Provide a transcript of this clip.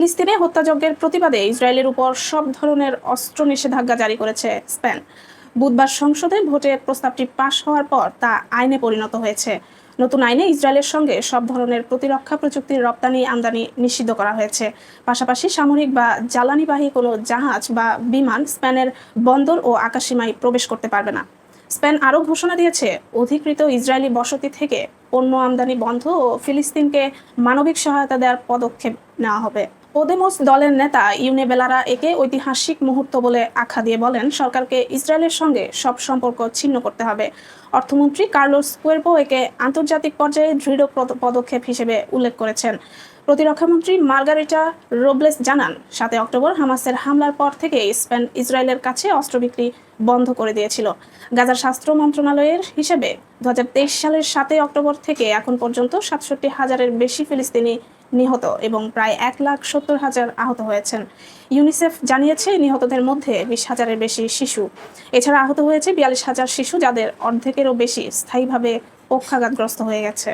ফিলিস্তিনে হত্যাযজ্ঞের প্রতিবাদে ইসরায়েলের উপর সব ধরনের অস্ত্র নিষেধাজ্ঞা জারি করেছে স্পেন। বুধবার সংসদে ভোটের প্রস্তাবটি পাশ হওয়ার পর তা আইনে পরিণত হয়েছে। নতুন আইনে ইসরায়েলের সঙ্গে সব ধরনের প্রতিরক্ষা প্রযুক্তির রপ্তানি আমদানি নিষিদ্ধ করা হয়েছে। পাশাপাশি সামরিক বা জ্বালানিবাহী কোনো জাহাজ বা বিমান স্পেনের বন্দর ও আকাশসীমায় প্রবেশ করতে পারবে না। স্পেন আরও ঘোষণা দিয়েছে, অধিকৃত ইসরায়েলি বসতি থেকে পণ্য আমদানি বন্ধ ও ফিলিস্তিনকে মানবিক সহায়তা দেওয়ার পদক্ষেপ নেওয়া হবে। ওদেমোস দলের নেতা ইউনেবেলারা একে ঐতিহাসিক মুহূর্ত বলে আখ্যা দিয়ে বলেন, সরকারকে ইসরায়েলের সঙ্গে সব সম্পর্ক ছিন্ন করতে হবে। অর্থমন্ত্রী কার্লোস কুয়েরপো একে আন্তর্জাতিক পর্যায়ে দৃঢ় পদ- পদক্ষেপ হিসেবে উল্লেখ করেছেন। প্রতিরক্ষামন্ত্রী মার্গারেটা রোবলেস জানান, সাতই অক্টোবর হামাসের হামলার পর থেকে স্পেন ইসরায়েলের কাছে অস্ত্র বিক্রি বন্ধ করে দিয়েছিল। গাজার স্বাস্থ্য মন্ত্রণালয়ের হিসেবে দু সালের সাতই অক্টোবর থেকে এখন পর্যন্ত সাতষট্টি হাজারের বেশি ফিলিস্তিনি নিহত এবং প্রায় এক লাখ সত্তর হাজার আহত হয়েছেন। ইউনিসেফ জানিয়েছে নিহতদের মধ্যে বিশ হাজারের বেশি শিশু। এছাড়া আহত হয়েছে বিয়াল্লিশ হাজার শিশু, যাদের অর্ধেকেরও বেশি স্থায়ীভাবে পক্ষাঘাতগ্রস্ত হয়ে গেছে।